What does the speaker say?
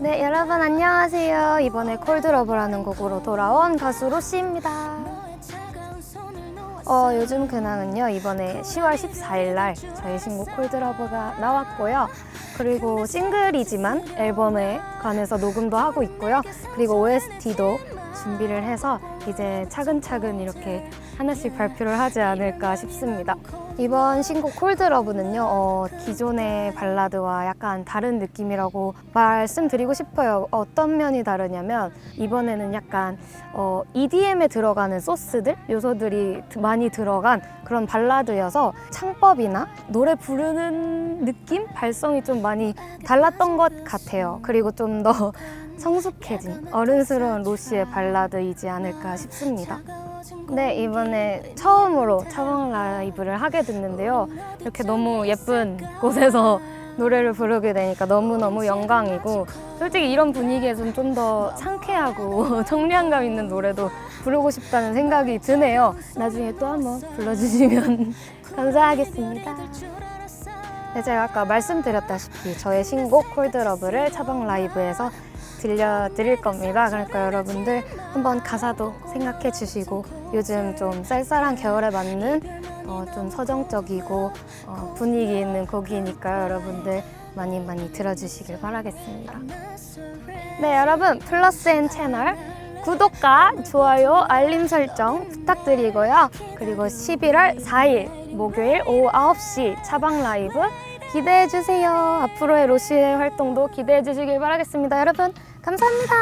네, 여러분 안녕하세요. 이번에 콜드러브라는 곡으로 돌아온 가수 로시입니다. 어, 요즘 근황은요, 이번에 10월 14일 날 저희 신곡 콜드러브가 나왔고요. 그리고 싱글이지만 앨범에 관해서 녹음도 하고 있고요. 그리고 OST도 준비를 해서 이제 차근차근 이렇게 하나씩 발표를 하지 않을까 싶습니다. 이번 신곡 콜드러브는요, 어, 기존의 발라드와 약간 다른 느낌이라고 말씀드리고 싶어요. 어떤 면이 다르냐면, 이번에는 약간 어, EDM에 들어가는 소스들, 요소들이 많이 들어간 그런 발라드여서 창법이나 노래 부르는 느낌, 발성이 좀 많이 달랐던 것 같아요. 그리고 좀더 성숙해진 어른스러운 로시의 발라드이지 않을까 싶습니다. 네, 이번에 처음으로 차방 라이브를 하게 됐는데요. 이렇게 너무 예쁜 곳에서 노래를 부르게 되니까 너무너무 영광이고, 솔직히 이런 분위기에서는 좀더 상쾌하고 청량감 있는 노래도 부르고 싶다는 생각이 드네요. 나중에 또 한번 불러주시면 감사하겠습니다. 네, 제가 아까 말씀드렸다시피 저의 신곡 콜드러브를 차방 라이브에서 들려드릴 겁니다. 그러니까 여러분들 한번 가사도 생각해 주시고 요즘 좀 쌀쌀한 겨울에 맞는 어, 좀 서정적이고 어, 분위기 있는 곡이니까 여러분들 많이 많이 들어주시길 바라겠습니다. 네, 여러분 플러스 앤 채널 구독과 좋아요, 알림 설정 부탁드리고요. 그리고 11월 4일 목요일 오후 9시 차방 라이브 기대해 주세요. 앞으로의 로시의 활동도 기대해 주시길 바라겠습니다. 여러분 감사합니다.